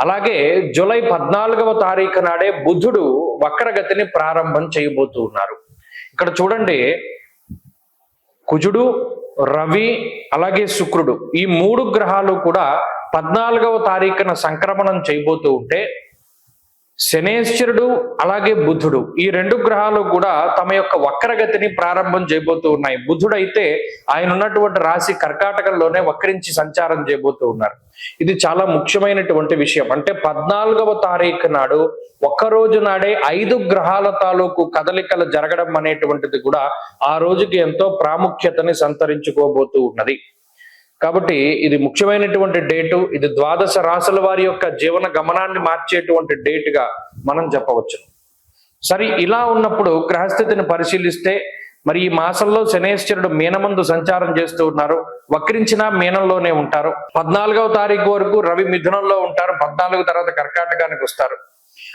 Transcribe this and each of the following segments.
అలాగే జూలై పద్నాలుగవ తారీఖు నాడే బుధుడు వక్రగతిని ప్రారంభం చేయబోతూ ఉన్నారు. ఇక్కడ చూడండి కుజుడు రవి అలాగే శుక్రుడు ఈ మూడు గ్రహాలు కూడా పద్నాలుగవ తారీఖున సంక్రమణం చేయబోతూ ఉంటే శనేశ్వరుడు అలాగే బుధుడు. ఈ రెండు గ్రహాలు కూడా తమ యొక్క వక్రగతిని ప్రారంభం చేయబోతూ ఉన్నాయి. బుధుడు అయితే ఆయన ఉన్నటువంటి రాశి కర్కాటకంలోనే వక్రించి సంచారం చేయబోతూ ఉన్నారు. ఇది చాలా ముఖ్యమైనటువంటి విషయం. అంటే పద్నాలుగవ తారీఖు నాడు ఒక్క రోజు నాడే ఐదు గ్రహాల తాలూకు కదలికలు జరగడం అనేటువంటిది కూడా ఆ రోజుకి ఎంతో ప్రాముఖ్యతని సంతరించుకోబోతూ ఉన్నది. కాబట్టి ఇది ముఖ్యమైనటువంటి డేటు ఇది ద్వాదశ రాసుల వారి యొక్క జీవన గమనాన్ని మార్చేటువంటి డేటుగా మనం చెప్పవచ్చు. సరే ఇలా ఉన్నప్పుడు గ్రహస్థితిని పరిశీలిస్తే మరి ఈ మాసంలో శనేశ్వరుడు మీనమందు సంచారం చేస్తూ ఉన్నారు. వక్రించిన మీనంలోనే ఉంటారు. పద్నాలుగవ తారీఖు వరకు రవి మిథునంలో ఉంటారు. పద్నాలుగు తర్వాత కర్కాటకానికి వస్తారు.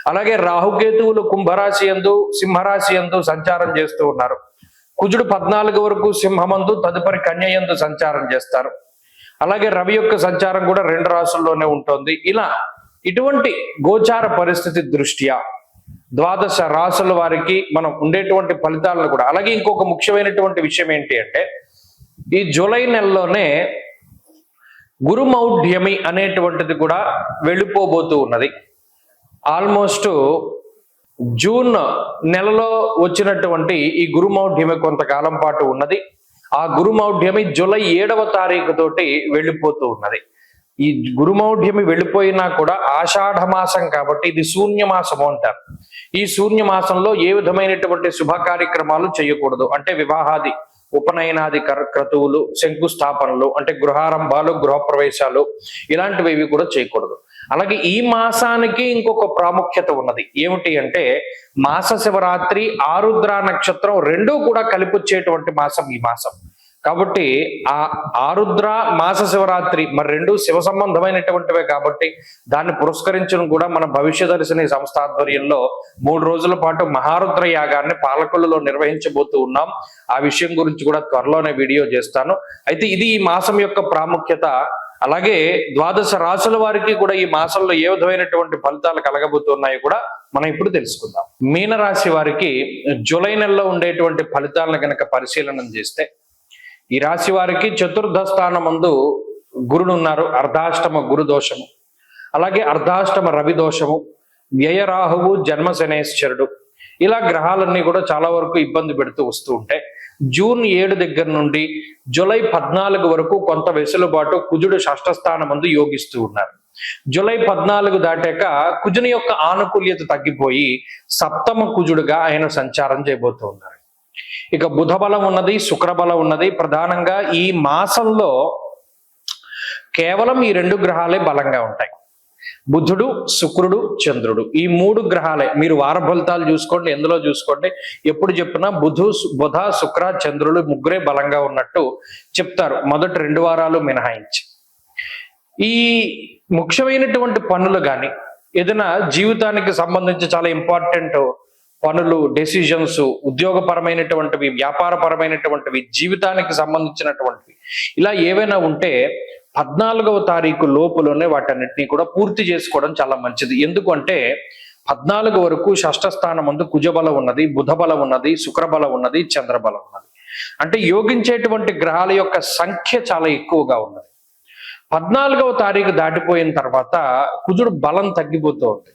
అలాగే రాహుకేతువులు కుంభరాశి ఎందు సింహరాశి ఎందు సంచారం చేస్తూ ఉన్నారు. కుజుడు పద్నాలుగు వరకు సింహమందు తదుపరి కన్య ఎందు సంచారం చేస్తారు. అలాగే రవి యొక్క సంచారం కూడా రెండు రాసుల్లోనే ఉంటుంది. ఇలా ఇటువంటి గోచార పరిస్థితి దృష్ట్యా ద్వాదశ రాసుల వారికి మనం ఉండేటువంటి ఫలితాలను కూడా అలాగే ఇంకొక ముఖ్యమైనటువంటి విషయం ఏంటి అంటే ఈ జూలై నెలలోనే గురుమౌఢ్యమి అనేటువంటిది కూడా వెళ్ళిపోబోతూ ఉన్నది. ఆల్మోస్ట్ జూన్ నెలలో వచ్చినటువంటి ఈ గురుమౌఢ్యమి కొంతకాలం పాటు ఉన్నది. ఆ గురుమౌఢ్యమి జూలై ఏడవ తారీఖు తోటి వెళ్ళిపోతూ ఉన్నది. ఈ గురుమౌఢ్యమి వెళ్ళిపోయినా కూడా ఆషాఢ మాసం కాబట్టి ఇది శూన్య మాసము అంటారు. ఈ శూన్య మాసంలో ఏ విధమైనటువంటి శుభ కార్యక్రమాలు చేయకూడదు. అంటే వివాహాది ఉపనయనాది క్రతువులు శంకుస్థాపనలు అంటే గృహారంభాలు గృహప్రవేశాలు ఇలాంటివి ఇవి కూడా చేయకూడదు. అలాగే ఈ మాసానికి ఇంకొక ప్రాముఖ్యత ఉన్నది. ఏమిటి అంటే మాస శివరాత్రి ఆరుద్ర నక్షత్రం రెండూ కూడా కలిపొచ్చేటువంటి మాసం ఈ మాసం. కాబట్టి ఆ ఆరుద్ర మాస శివరాత్రి మరి రెండు శివ సంబంధమైనటువంటివే కాబట్టి దాన్ని పురస్కరించడం కూడా మన భవిష్య దర్శిని సంస్థ ఆధ్వర్యంలో మూడు రోజుల పాటు మహారుద్ర యాగాన్ని పాలకొల్లులో నిర్వహించబోతూ ఉన్నాం. ఆ విషయం గురించి కూడా త్వరలోనే వీడియో చేస్తాను. అయితే ఇది ఈ మాసం యొక్క ప్రాముఖ్యత. అలాగే ద్వాదశ రాసుల వారికి కూడా ఈ మాసంలో ఏ విధమైనటువంటి ఫలితాలు కలగబోతున్నాయో కూడా మనం ఇప్పుడు తెలుసుకుందాం. మీనరాశి వారికి జూలై నెలలో ఉండేటువంటి ఫలితాలను కనుక పరిశీలన చేస్తే ఈ రాశి వారికి చతుర్థ స్థానమందు గురుడు ఉన్నారు అర్ధాష్టమ గురు దోషము. అలాగే అర్ధాష్టమ రవి దోషము. వ్యయరాహువు జన్మ శనేశ్వరుడు ఇలా గ్రహాలన్నీ కూడా చాలా వరకు ఇబ్బంది పెడుతూ వస్తూ ఉంటాయి. జూన్ ఏడు దగ్గర నుండి జూలై పద్నాలుగు వరకు కొంత వెసులుబాటు కుజుడు షష్ఠ స్థానమందు యోగిస్తూ ఉన్నారు. జూలై పద్నాలుగు దాటాక కుజుని యొక్క ఆనుకూల్యత తగ్గిపోయి సప్తమ కుజుడుగా ఆయన సంచారం చేయబోతూ ఉన్నారు. ఇక బుధ బలం ఉన్నది శుక్రబలం ఉన్నది. ప్రధానంగా ఈ మాసంలో కేవలం ఈ రెండు గ్రహాలే బలంగా ఉంటాయి. బుధుడు శుక్రుడు చంద్రుడు. ఈ మూడు గ్రహాలే. మీరు వార ఫలితాలు చూసుకోండి ఎందులో చూసుకోండి. ఎప్పుడు చెప్పినా బుధు బుధ శుక్ర చంద్రుడు ముగ్గురే బలంగా ఉన్నట్టు చెప్తారు. మొదటి రెండు వారాలు మినహాయించి. ఈ ముఖ్యమైనటువంటి పనులు కానీ ఏదైనా జీవితానికి సంబంధించి చాలా ఇంపార్టెంట్ పనులు డెసిషన్స్ ఉద్యోగపరమైనటువంటివి వ్యాపారపరమైనటువంటివి జీవితానికి సంబంధించినటువంటివి. ఇలా ఏవైనా ఉంటే పద్నాలుగవ తారీఖు లోపులోనే వాటన్నిటిని కూడా పూర్తి చేసుకోవడం చాలా మంచిది. ఎందుకంటే పద్నాలుగు వరకు షష్టస్థానం ముందు కుజబలం ఉన్నది బుధబలం ఉన్నది శుక్రబలం ఉన్నది చంద్రబలం ఉన్నది. అంటే యోగించేటువంటి గ్రహాల యొక్క సంఖ్య చాలా ఎక్కువగా ఉన్నది. పద్నాలుగవ తారీఖు దాటిపోయిన తర్వాత కుజుడు బలం తగ్గిపోతూ ఉంది.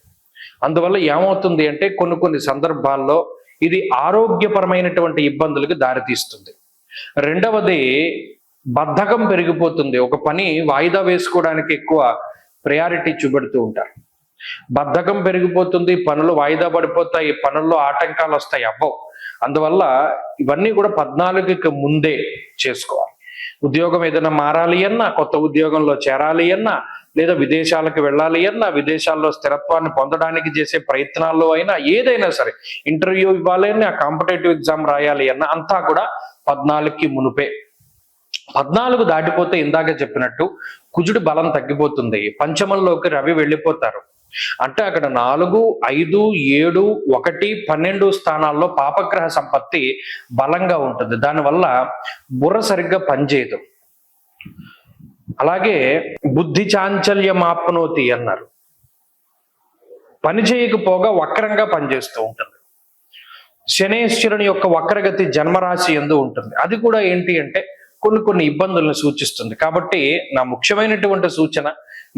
అందువల్ల ఏమవుతుంది అంటే కొన్ని కొన్ని సందర్భాల్లో ఇది ఆరోగ్యపరమైనటువంటి ఇబ్బందులకు దారితీస్తుంది. రెండవది బద్ధకం పెరిగిపోతుంది. ఒక పని వాయిదా వేసుకోవడానికి ఎక్కువ ప్రయారిటీ చూపెడుతూ ఉంటారు. బద్ధకం పెరిగిపోతుంది పనులు వాయిదా పడిపోతాయి పనుల్లో ఆటంకాలు వస్తాయి అవ్వవు. అందువల్ల ఇవన్నీ కూడా పద్నాలుగుకి ముందే చేసుకోవాలి. ఉద్యోగం ఏదైనా మారాలి అన్నా కొత్త ఉద్యోగంలో చేరాలి అన్నా లేదా విదేశాలకు వెళ్ళాలి అన్నా విదేశాల్లో స్థిరత్వాన్ని పొందడానికి చేసే ప్రయత్నాల్లో అయినా ఏదైనా సరే ఇంటర్వ్యూ ఇవ్వాలి అన్నా కాంపిటేటివ్ ఎగ్జామ్ రాయాలి అన్నా అంతా కూడా పద్నాలుగుకి మునుపే. పద్నాలుగు దాటిపోతే ఇందాక చెప్పినట్టు కుజుడు బలం తగ్గిపోతుంది. పంచమంలోకి రవి వెళ్ళిపోతారు. అంటే అక్కడ నాలుగు ఐదు ఏడు ఒకటి పన్నెండు స్థానాల్లో పాపగ్రహ సంపత్తి బలంగా ఉంటుంది. దానివల్ల బుర్ర సరిగ్గా పనిచేయదు. అలాగే బుద్ధి చాంచల్యం ఆప్నోతి అన్నారు. పని చేయకపోగా వక్రంగా పనిచేస్తూ ఉంటుంది. శనేశ్వరుని యొక్క వక్రగతి జన్మరాశి ఎందు ఉంటుంది. అది కూడా ఏంటి అంటే కొన్ని కొన్ని ఇబ్బందులను సూచిస్తుంది. కాబట్టి నా ముఖ్యమైనటువంటి సూచన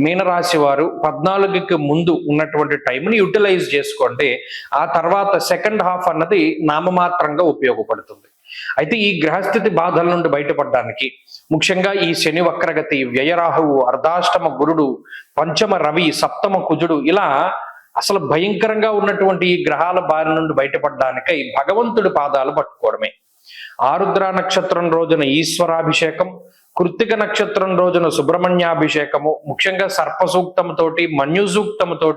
మీనరాశి వారు పద్నాలుగుకి ముందు ఉన్నటువంటి టైంని యూటిలైజ్ చేసుకోండి. ఆ తర్వాత సెకండ్ హాఫ్ అన్నది నామమాత్రంగా ఉపయోగపడుతుంది. అయితే ఈ గ్రహస్థితి బాధల నుండి బయటపడడానికి ముఖ్యంగా ఈ శని వక్రగతి వ్యయరాహువు అర్ధాష్టమ గురుడు పంచమ రవి సప్తమ కుజుడు ఇలా అసలు భయంకరంగా ఉన్నటువంటి ఈ గ్రహాల బారి నుండి బయటపడడానికై భగవంతుడి పాదాలు పట్టుకోవడమే. ఆరుద్ర నక్షత్రం రోజున ఈశ్వరాభిషేకం కృత్తిక నక్షత్రం రోజున సుబ్రహ్మణ్యాభిషేకము ముఖ్యంగా సర్ప సూక్తముతోటి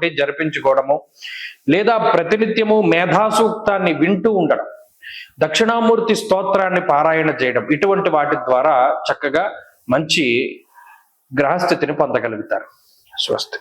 జరిపించుకోవడము లేదా ప్రతినిత్యము మేధా సూక్తాన్ని వింటూ ఉండడం దక్షిణామూర్తి స్తోత్రాన్ని పారాయణ చేయడం ఇటువంటి వాటి ద్వారా చక్కగా మంచి గ్రహస్థితిని పొందగలుగుతారు. స్వస్తి.